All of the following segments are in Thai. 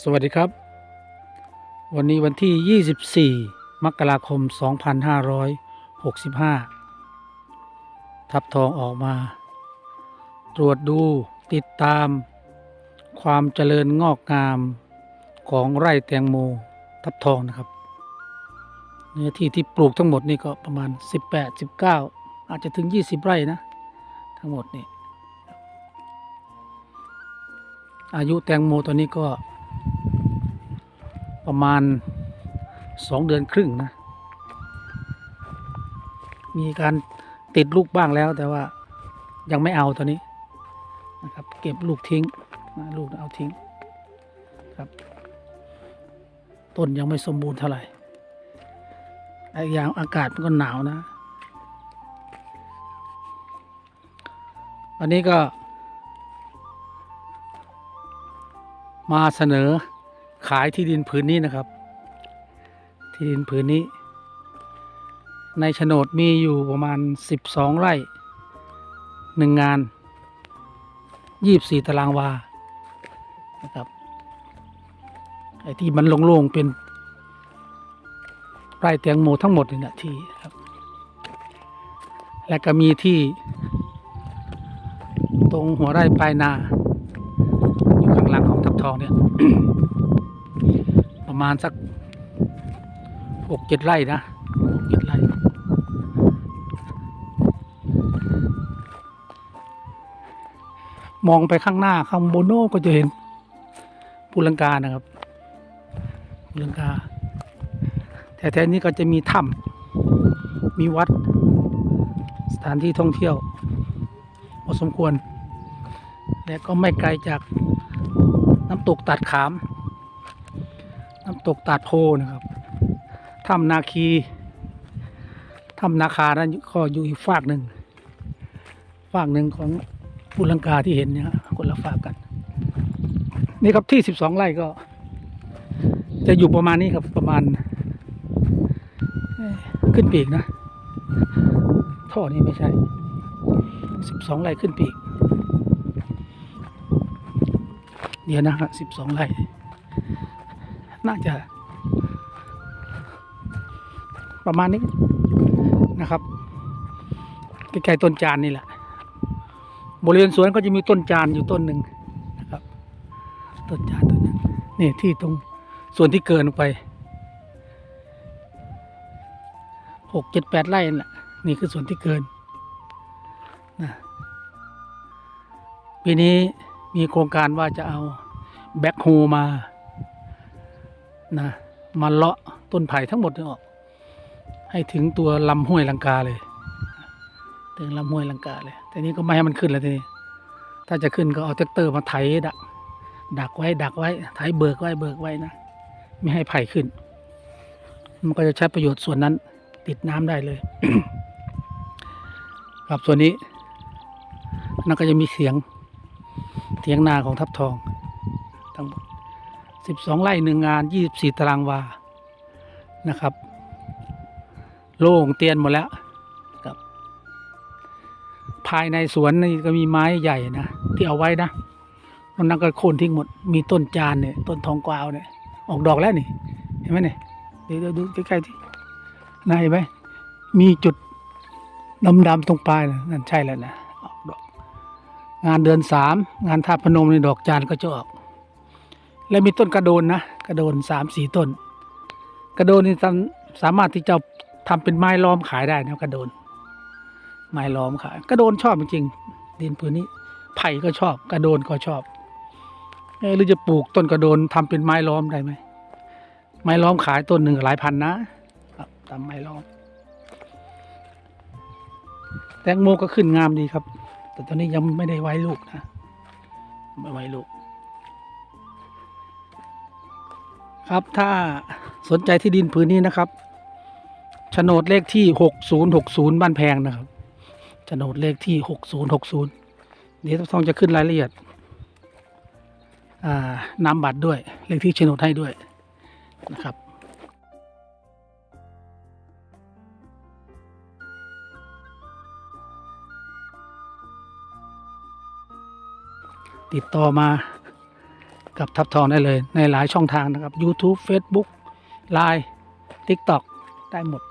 สวัสดีครับ วันนี้วันที่ 24 มกราคม 2565 ทับทองออกมา ตรวจดูติดตาม ความเจริญงอกงามของไร่แตงโมทับทองนะครับ เนื้อที่ที่ปลูกทั้งหมดนี่ก็ประมาณ 18 19 อาจจะถึง 20 ไร่นะ ทั้งหมดนี่อายุแตงโมตัวนี้ก็ ประมาณสองเดือนครึ่งนะ มีการติดลูกบ้างแล้วแต่ว่ายังไม่เอาตัวนี้นะครับ เก็บลูกทิ้งนะลูกเอาทิ้งครับ ต้นยังไม่สมบูรณ์เท่าไหร่ไอ้อย่างอากาศมันก็หนาวนะวันนี้ก็มาเสนอ ขายที่ดินผืนนี้นะครับ ที่ดินผืนนี้ ในโฉนดมีอยู่ประมาณ 12 ไร่หนึ่งงาน 24 ตารางวานะครับไอ้ที่มันโล่งๆเป็นไร่แตงโมทั้งหมดนี่นะที่ครับ และก็มีที่ ตรงหัวไร่ปลายนาอยู่ข้างหลังของทับทองเนี่ย ประมาณสักหกเจ็ดไร่นะหกเจ็ดไร่มองไปข้างหน้าข้างบนโน้ก็จะเห็นภูลังกานะครับภูลังกาแต่แถวนี้ก็จะมีถ้ำมีวัด สถานที่ท่องเที่ยวพอสมควร และก็ไม่ไกลจากน้ำตกตัดขาม น้ำตกตัดโพนะครับถ้ำนาคีถ้ำนาคานั้นก็อยู่อีกฝากหนึ่งฝากหนึ่งของบุลังกาที่เห็นเนี่ยคนละฝากกัน นี่ครับที่สิบสองไร่ก็ จะอยู่ประมาณนี้ครับประมาณ ขึ้นปีกนะ ท่อนี้ไม่ใช่สิบสองไร่ขึ้นปีก เดี๋ยวนะครับสิบสองไร่ น่าจะ ประมาณนี้นะครับใกล้ๆต้นจานนี่แหละ บริเวณสวนก็จะมีต้นจานอยู่ต้นหนึ่งนะครับ ต้นจานต้นนึ่งนี่ที่ตรงส่วนที่เกินไปหกเจ็ดแปดไร่นั่นแหละนี่คือส่วนที่เกินนะปีนี้มีโครงการว่าจะเอาแบ็คโฮมา นะมาเลาะต้นไผ่ทั้งหมดออก ให้ถึงตัวลำห้วยลังกาเลย ถึงลำห้วยลังกาเลยแต่นี้ก็ไม่ให้มันขึ้นแล้วทีนี้ ถ้าจะขึ้นก็เอาแท็กเตอร์มาไถดักดักไว้ดักไว้ไถเบิกไว้เบิกไว้นะไม่ให้ไผ่ขึ้น มันก็จะใช้ประโยชน์ส่วนนั้น ติดน้ำได้เลย ครับส่วนนี้นั่นก็จะมีเสียงเถียงนาของทับทองทั้งหมด สิบสองไร่หนึ่งงานยี่สิบสี่ตารางวา นะครับ โล่งเตียนหมดแล้วครับภายในสวนนี่ก็มีไม้ใหญ่นะ ที่เอาไว้นะนอกนั้นก็โค่นทิ้งหมด มีต้นจานเนี่ย ต้นทองกวาวเนี่ย ออกดอกแล้วนี่ เห็นไหมเนี่ย เดี๋ยวเดี๋ยวดูใกล้ๆที่นายเห็นไหม มีจุดดำๆตรงปลายนะนั่นใช่แล้วนะ ออกดอก งานเดือนสาม งานท่าตุพนมในดอกจานก็จะออก และมีต้นกระโดนนะกระโดนสามสี่ต้น กระโดนนี่สามารถที่จะทำเป็นไม้ล้อมขายได้นะกระโดน ไม้ล้อมขายกระโดนชอบจริงๆดินพื้นนี้ไผ่ก็ชอบ กระโดนก็ชอบเอ๊ะหรือจะปลูกต้นกระโดนทำเป็นไม้ล้อมได้ไหมไม้ล้อมขายต้นหนึ่งหลายพันนะครับทำไม้ล้อม แตงโมก็ขึ้นงามดีครับ แต่ตอนนี้ยังไม่ได้ไว้ลูกนะไม่ไว้ลูก ครับถ้าสนใจที่ดินพื้นนี้นะครับโฉนดเลขที่หกศูนย์หกศูนย์บ้านแพงนะครับโฉนดเลขที่หกศูนย์หกศูนย์เดี๋ยวทองจะขึ้นรายละเอียดนามบัตรด้วย เลขที่โฉนดให้ด้วยนะครับติดต่อมา กับทับทองได้เลยในหลายช่องทางนะครับ YouTube Facebook Line TikTok ได้หมด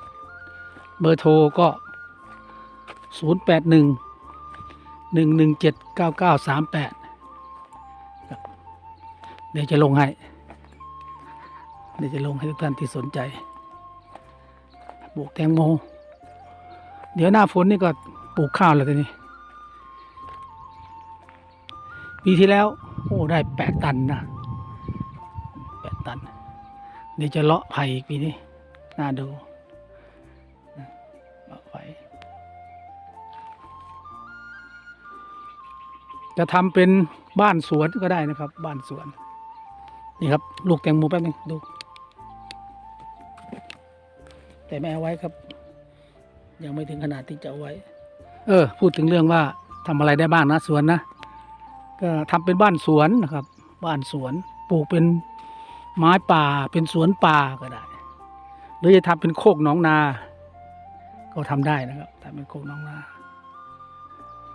เบอร์โทรก็ 0 8 1 1 1 7 9 9 3 8 เดี๋ยวจะลงให้ เดี๋ยวจะลงให้ทุกท่านที่สนใจ ปลูกแตงโม เดี๋ยวหน้าฝนนี่ก็ปลูกข้าวแล้วทีนี้ปีที่แล้ว โอ้ได้แปดตันนะแปดตัน เดี๋ยวจะเลาะไผ่อีกปีนี้ น่าดูเลาะไผ่จะทำเป็นบ้านสวนก็ได้นะครับ บ้านสวน นี่ครับ ลูกแตงโมแป๊บนึงดู แต่ไม่เอาไว้ครับ ยังไม่ถึงขนาดที่จะเอาไว้ เออ พูดถึงเรื่องว่าทำอะไรได้บ้างนะสวนนะ ก็ทำเป็นบ้านสวนนะครับ บ้านสวนปลูกเป็นไม้ป่าเป็นสวนป่าก็ได้ หรือจะทำเป็นโคกหนองนา ก็ทำได้นะครับทำเป็นโคกหนองนา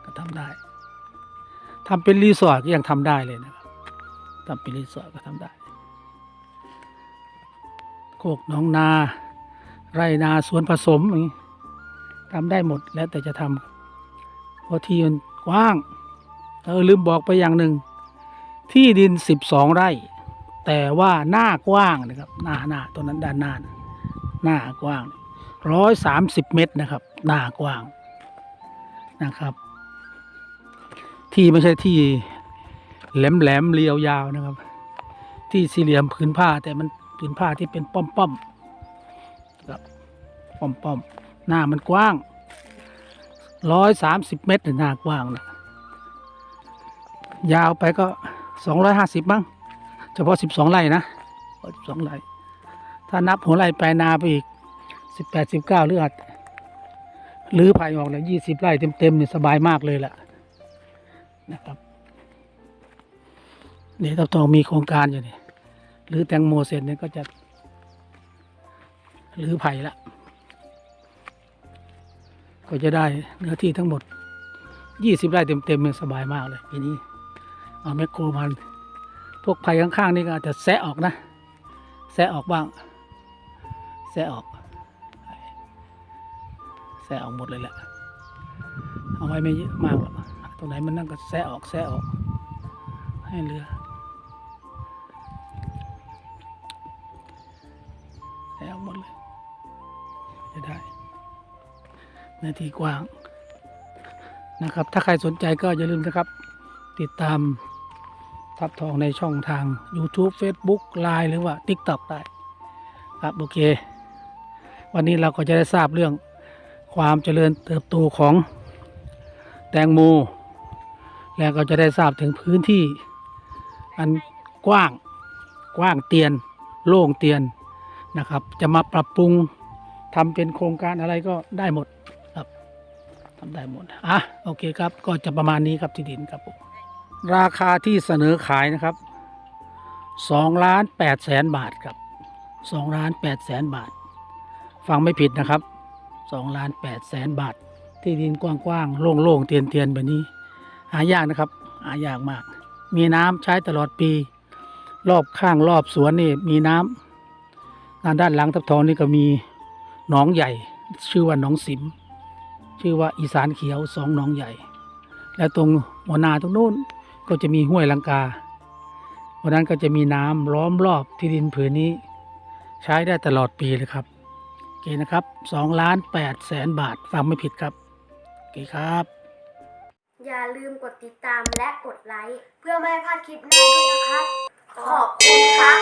ก็ทำได้ทำเป็นรีสอร์ทก็ยังทำได้เลยนะครับทำเป็นรีสอร์ทก็ทำได้ โคกหนองนา ไรนาสวนผสมอย่างนี้ทำได้หมดแล้วแต่จะทำเพราะที่มันกว้าง เออลืมบอกไปอย่างหนึ่ง ที่ดินสิบสองไร่ แต่ว่าหน้ากว้างนะครับหน้าหน้าตัวนั้นด้านหน้าหน้ากว้างร้อยสามสิบเมตรนะครับ หน้ากว้างนะครับ ที่ไม่ใช่ที่แหลมแหลมเรียวยาวนะครับ ที่สี่เหลี่ยมผืนผ้าแต่มันผืนผ้าที่เป็นป้อมป้อมครับป้อมป้อมหน้ามันกว้างร้อยสามสิบเมตรหน้ากว้างนะ ยาวไปก็สองร้อยห้าสิบมั้งเฉพาะสิบสองไร่นะสิบสองไร่ถ้านับหัวไร่ปลายนาไปอีกสิบแปดสิบเก้าหรืออาจหรือภายออกแล้วยี่สิบไร่เต็มๆเนี่ยสบายมากเลยแหละนะครับเดี๋ยวต้องมีโครงการอยู่นี่หรือแตงโมเสร็จเนี่ยก็จะหรือไผ่ละ ก็จะได้เนื้อที่ทั้งหมดยี่สิบไร่เต็มๆเนี่ยสบายมากเลยปีนี้ เอาแมคโครมันพวกไผ่ข้างๆนี่ก็อาจจะแซะออกนะ แซะออกบ้าง แซะออก แซะออกหมดเลยแหละ เอาไว้ไม่เยอะมากหรอกตรงไหนมันนั่งก็แซะออกแซะออก ให้เรือแซะออกหมดเลย จะได้นื้อที่กว้างนะครับ ถ้าใครสนใจก็อย่าลืมนะครับ ติดตาม ทับทองในช่องทาง YouTube Facebook Line หรือว่า TikTok ได้ ครับโอเค วันนี้เราก็จะได้ทราบเรื่องความเจริญเติบโตของแตงโม แล้วก็จะได้ทราบถึงพื้นที่ อันกว้างกว้างเตียน โล่งเตียนนะครับ จะมาปรับปรุงทำเป็นโครงการอะไรก็ได้หมดทำได้หมดอะโอเคครับก็จะประมาณนี้ครับที่ดินครับผม ราคาที่เสนอขายนะครับสองล้านแปดแสนบาทครับสองล้านแปดแสนบาท ฟังไม่ผิดนะครับสองล้านแปดแสนบาท ที่ดินกว้างๆ โล่งๆ เตียนๆ แบบนี้ หายากนะครับ หายากมาก มีน้ำใช้ตลอดปี รอบข้างรอบสวนนี่มีน้ำด้านด้านหลังทับทองนี่ก็มีหนองใหญ่ ชื่อว่าหนองสิม ชื่อว่าอีสานเขียวสองหนองใหญ่ และตรงหัวนาตรงนู้น ก็จะมีห้วยลังกา วันนั้นก็จะมีน้ำล้อมรอบที่ดินผืนนี้ ใช้ได้ตลอดปีเลยครับโอเคนะครับสองล้านแปดแสนบาทฟังไม่ผิดครับโอเคครับ อย่าลืมกดติดตามและกดไลค์เพื่อไม่ให้พลาดคลิปหน้าด้วยนะครับ ขอบคุณครับ